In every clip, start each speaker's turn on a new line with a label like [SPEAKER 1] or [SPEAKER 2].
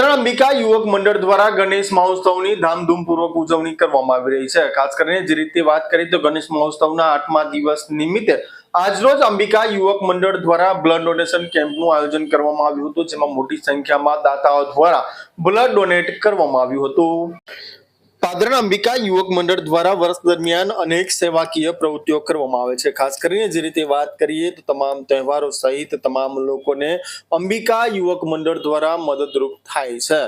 [SPEAKER 1] પાદરા અંબિકા યુવક મંડળ દ્વારા ગણેશ મહોત્સવની ધામધૂમપૂર્વક ઉજવણી કરવામાં આવી રહી છે. ખાસ કરીને જે રીતે વાત કરીએ તો ગણેશ મહોત્સવના આઠમા દિવસ નિમિત્તે આજરોજ અંબિકા યુવક મંડળ દ્વારા બ્લડ ડોનેશન કેમ્પનું આયોજન કરવામાં આવ્યું હતું, જેમાં મોટી સંખ્યામાં દાતાઓ દ્વારા બ્લડ ડોનેટ કરવામાં આવ્યું હતું. પાદરના અંબિકા યુવક મંડળ દ્વારા વર્ષ દરમિયાન અનેક સેવાકીય પ્રવૃત્તિઓ કરવામાં આવે છે. ખાસ કરીને જે રીતે વાત કરીએ તો તમામ તહેવારો સહિત તમામ લોકોને અંબિકા યુવક મંડળ દ્વારા મદદરૂપ થાય છે.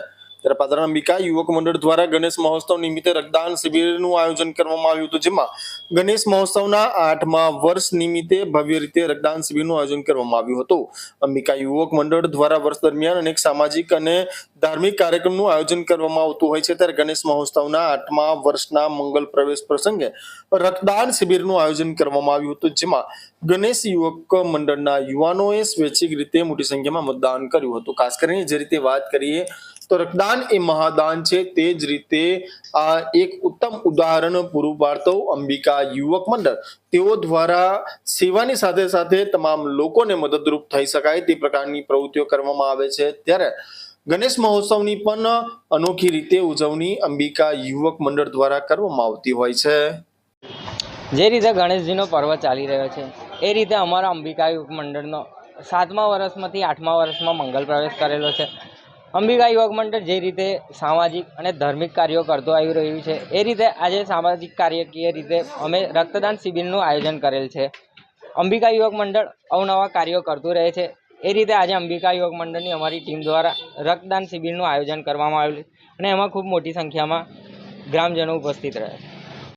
[SPEAKER 1] ત્યારે પાદરા અંબિકા યુવક મંડળ દ્વારા ગણેશ મહોત્સવ નિમિત્તે રક્તદાન શિબિરનું આયોજન કરવામાં આવ્યું હતું, જેમાં ગણેશ મહોત્સવના આઠમા વર્ષ નિમિત્તે ભવ્ય રીતે રક્તદાન શિબિરનું આયોજન કરવામાં આવ્યું હતું. અંબિકા યુવક મંડળ દ્વારા વર્ષ દરમિયાન અનેક સામાજિક અને ધાર્મિક કાર્યક્રમનું આયોજન કરવામાં આવતું હોય છે. ત્યારે ગણેશ મહોત્સવના આઠમા વર્ષના મંગલ પ્રવેશ પ્રસંગે રક્તદાન શિબિરનું આયોજન કરવામાં આવ્યું હતું, જેમાં ગણેશ યુવક મંડળના યુવાનોએ સ્વૈચ્છિક રીતે મોટી સંખ્યામાં મતદાન કર્યું હતું. ખાસ કરીને જે રીતે વાત કરીએ તો રક્તદાન એ મહાદાન છે. તે જ રીતે આ એક ઉત્તમ ઉદાહરણ પૂરું પાડતો અંબિકા યુવક મંડળ. તેઓ દ્વારા સેવાની સાથે સાથે તમામ લોકોને મદદરૂપ થઈ શકાય તે પ્રકારની પ્રવૃત્તિઓ કરવામાં આવે છે. ત્યારે ગણેશ મહોત્સવની પણ અનોખી રીતે ઉજવણી અંબિકા યુવક મંડળ દ્વારા કરવામાં આવતી હોય છે.
[SPEAKER 2] જે રીતે ગણેશજીનો પર્વ ચાલી રહ્યો છે, એ રીતે અમારા અંબિકા યુવક મંડળનો સાતમા વર્ષમાંથી આઠમા વર્ષમાં મંગલ પ્રવેશ કરેલો છે. અંબિકા યુવક મંડળ જે રીતે સામાજિક અને ધાર્મિક કાર્યો કરતો આવી રહ્યું છે, એ રીતે આજે સામાજિક કાર્યકીય રીતે અમે રક્તદાન શિબિરનું આયોજન કરેલ છે. અંબિકા યુવક મંડળ અવનવા કાર્યો કરતું રહે છે. એ રીતે આજે અંબિકા યુવક મંડળની અમારી ટીમ દ્વારા રક્તદાન શિબિરનું આયોજન કરવામાં આવેલું અને એમાં ખૂબ મોટી સંખ્યામાં ગ્રામજનો ઉપસ્થિત રહ્યા